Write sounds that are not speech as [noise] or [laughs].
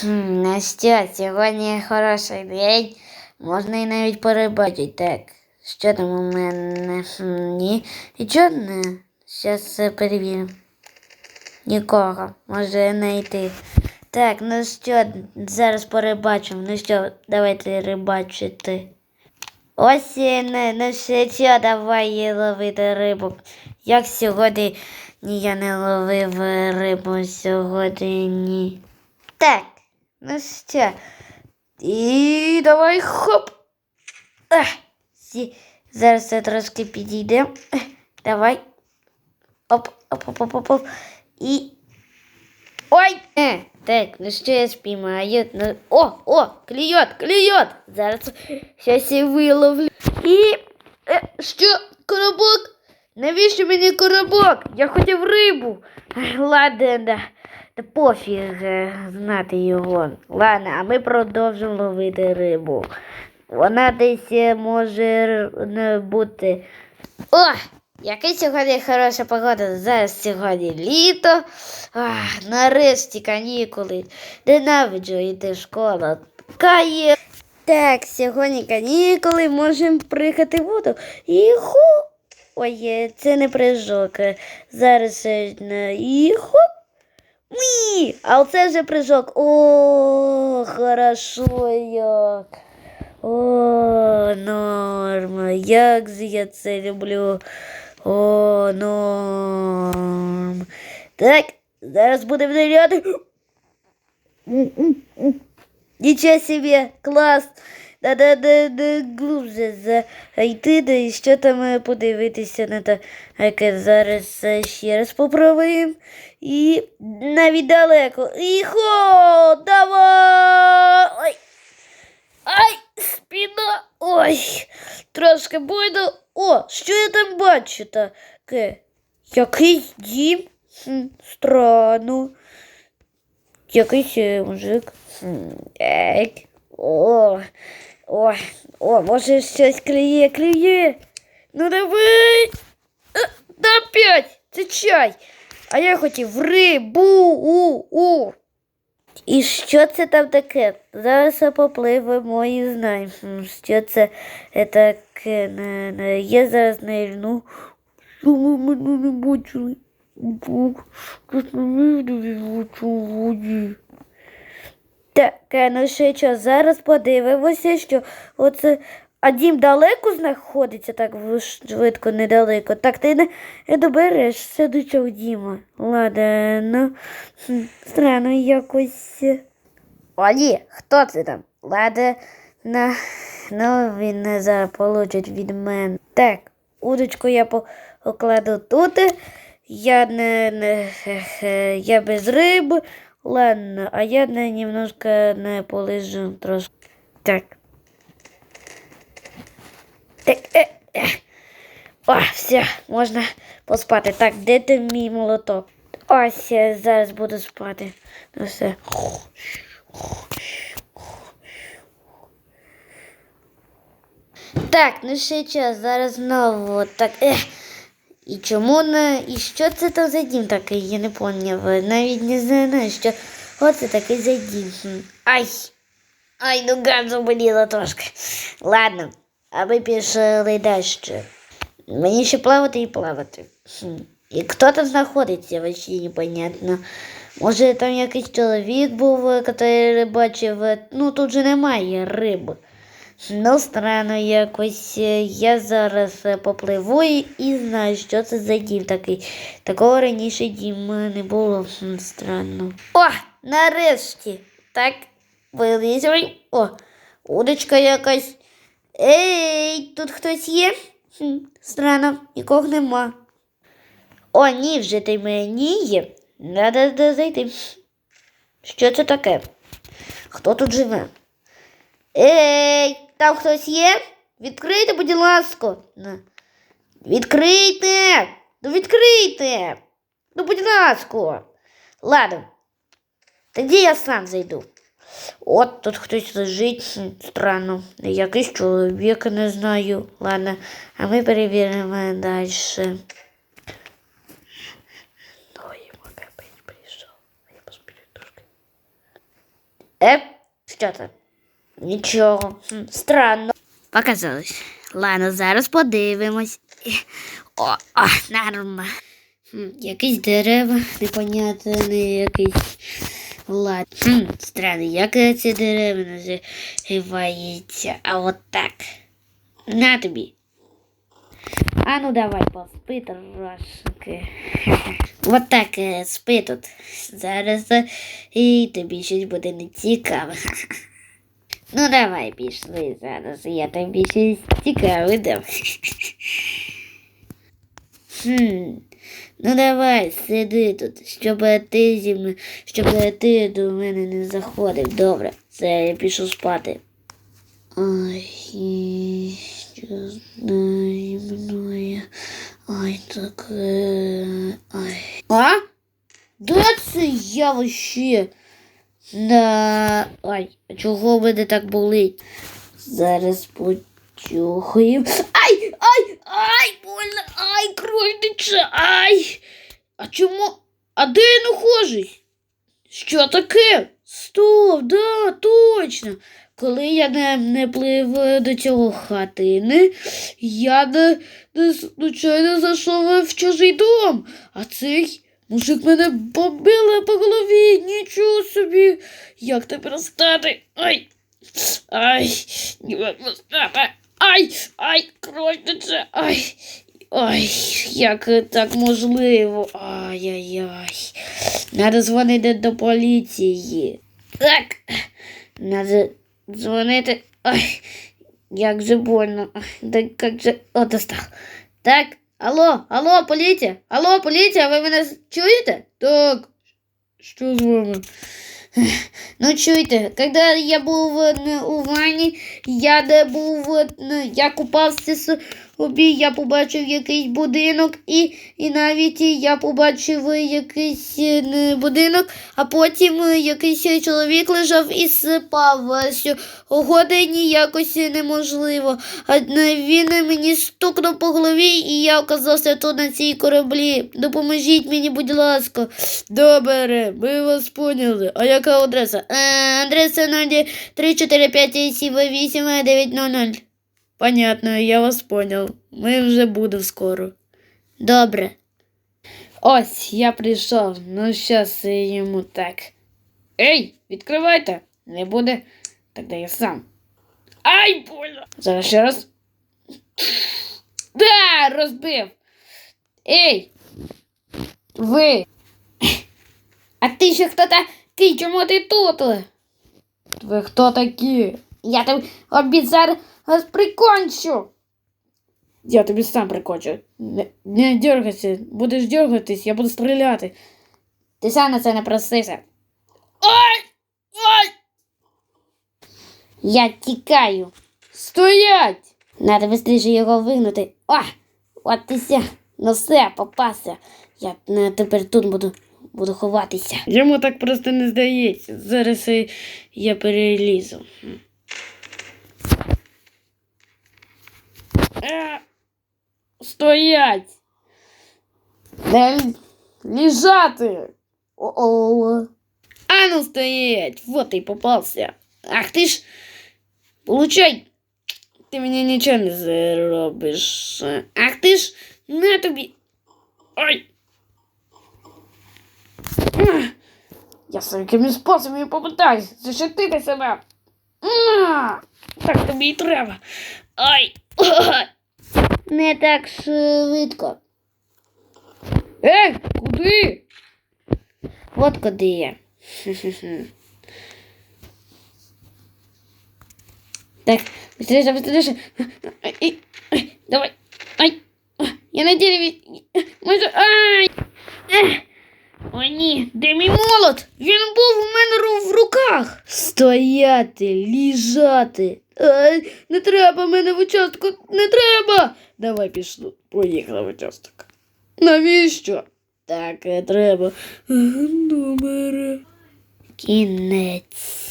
Хм, що, сьогодні хороший день. Можна і навіть порибачити. Так, що там у мене? Хм, ні. Нічого не. Зараз перевіримо. Нікого. Може не йти. Так, ну що, зараз порибачимо. Ну що, давайте рибачити. Ось і не, ну що, давай ловити рибу. Як сьогодні ні, я не ловив рибу сьогодні. Так, ну що. І давай хоп. Зараз це трошки підійде. Давай. Оп, оп, оп, оп, оп, оп. І. Ой! Е, так, ну що я спіймаю? Ну, о, о, клюет, клюет! Зараз щось і виловлю. І. Е, що, коробок? Навіщо мені коробок? Я хотів рибу. Ладно, да. Та пофіг знати його. Ладно, а ми продовжимо ловити рибу. Вона десь е, може не бути. О! Яка сьогодні хороша погода. Зараз сьогодні літо. Ах, нарешті канікули. Ненавиджу йти в школу. Кає. Так, сьогодні канікули, можемо приїхати в воду. І ху. Ой, е, це не прыжок. Е, Зараз і хоп. Мі! А оце вже прыжок. О, хорошо як. О, норма. Як же я це люблю. О, норм. Так, зараз будемо ныряти. Нічого собі, клас. Надо да, да, глубже зайти, да і що там подивитися на те, яке зараз ще раз попробуємо. І навіть далеко. І хо, давай! Ой. Ай, спина. Ой, трошки бойно. О, що я там бачу таке? Якийсь дім? Странно. Якийсь мужик. О, о, о, може щось клює, клює. Ну давай. Е, Та опять, це чай. А я хотів рибу. У, у. І що це там таке? Зараз попливемо і знаємо, що це е, таке. Я зараз нирну. Що ви мене не бачили? Ж не бачу в воді. Так, е, ну ще що, зараз подивимося, що оце. А дім далеко знаходиться, так швидко недалеко. Так ти не, не доберешся до цього діма. Ладно, странно якось. О, ні, хто це там? Ладно, ну він не зараз получить від мене. Так, удочку я по- покладу тут. Я не, не [laughs] я без риби. Ладно, а я не немножко не полежу трошки. Так. Так, е, е. О, все, можна поспати. Так, де ти мій молоток? Ось я зараз буду спати. Ну все. Так, ну ще час, зараз знову так. Ех. І чому не. І що це то за дім такий? Я не поняв. Навіть не знаю, що. Оце такий за дім. Ай! Ай, ну газу боліло трошки. Ладно, а ми пішли далі. Мені ще плавати і плавати. І хто там знаходиться, вообще непонятно. Може там якийсь чоловік був, який бачив, ну тут же немає риби. Ну, странно якось. е, Я зараз е, попливу і знаю, що це за дім такий. Такого раніше дім не було. Странно. О, нарешті. Так, вилізуй. О, удочка якась. Ей, тут хтось є? Хм, Странно, нікого нема. О, ні, вже ти мені є. Надо зайти. Що це таке? Хто тут живе? Ей, там хтось є? Відкрийте, будь ласка. Відкрийте! Ну відкрийте! Ну, будь ласка. Ладно. Тоді я сам зайду. От тут хтось лежить. Странно. Якийсь чоловік, не знаю. Ладно, а ми перевіримо далі. Е, що це? Нічого. Странно. Показалось. Ладно, зараз подивимось. О, о норма. Хм, якісь дерева, непонятний якийсь лад. Хм, странно, як ці дерева називаються. А от так. На тобі. А ну давай, поспи трошки. Вот так е, спи тут. Зараз е, і тобі щось буде не цікаве. Ну давай пішли зараз, я тобі щось цікаве дам. Хм. Ну давай, сиди тут, щоб ти зі мною, щоб ти до мене не заходив. Добре, це я пішов спати. Ой, що знає мною. Ой, так. е, Ой. А? Де це я вообще? Да. Ой, а чого мене так болить? Зараз почухаю. Ай! Ай! Ай! Больно! Ай! Кров! Ай! А чому? А де я нахожусь? Що таке? Стоп, да, точно. Коли я не, не плив до цього хатини, я не, не случайно зайшов в чужий дом, а цей мужик мене побили по голові. Нічого собі. Як тепер стати? Ай! Ай! Не можу стати. Ай! Ай! Кров! Ай! Ой, як так можливо? Ай-яй-яй. Надо дзвонити до поліції. Так. Надо дзвонити. Ой, як же больно. Да як же. О, достав. Так. Алло, алло, поліція. Алло, поліція, ви мене чуєте? Так. Що з вами? Ну, чуєте, коли я був е, не, у ванні, я де був, е, не, я купався собі, я побачив якийсь будинок, і, і навіть я побачив якийсь е, будинок, а потім е, якийсь чоловік лежав і спав. Сьогодні якось неможливо. А е, він мені стукнув по голові, і я оказався тут на цій кораблі. Допоможіть мені, будь ласка. Добре, ми вас поняли. А яка адреса? Е, адреса 034578900. Понятно, я вас понял. Ми вже будемо скоро. Добре. Ось, я прийшов. Ну, щас йому так. Ей, відкривайте. Не буде. Тогда я сам. Ай, больно. Зараз ще раз. Да, розбив. Ей! Ви. А ти ще хто такий? Чому ти тут? Ви хто такі? Я тобі обіцяв вас прикончу. Я тобі сам прикончу. Не, не дергайся. Будеш дергатись, я буду стріляти. Ти сам на це не просився. Ой! Ой! Я тікаю. Стоять! Надо швидше його вигнути. О! От ти ся. Ну все, попався. Я е, тепер тут буду, буду ховатися. Йому так просто не здається. Зараз я перелізу. Е, Стоять! Не лежати! О-о. А ну стоять! Вот и попался. Ах ты ж! Получай! Ти мені нічого не заробиш. Ах ти ж! На тобі! Ой! Я всякими способами попитаюсь защитити себе. Так тобі і треба. Ой! [laughs] Не так швидко. Ей, куди? От куди я. [laughs] Так, быстрее, быстрее. Ай, ай, Давай. Ай. Я на дереві. Може. Ай. О, ні, де мій молот? Він був у мене в руках. Стояти, ліжати. Ай, не треба мене в участку, не треба. Давай пішло. Поїхала в участок. Навіщо? Так, не треба. Добре. Кінець.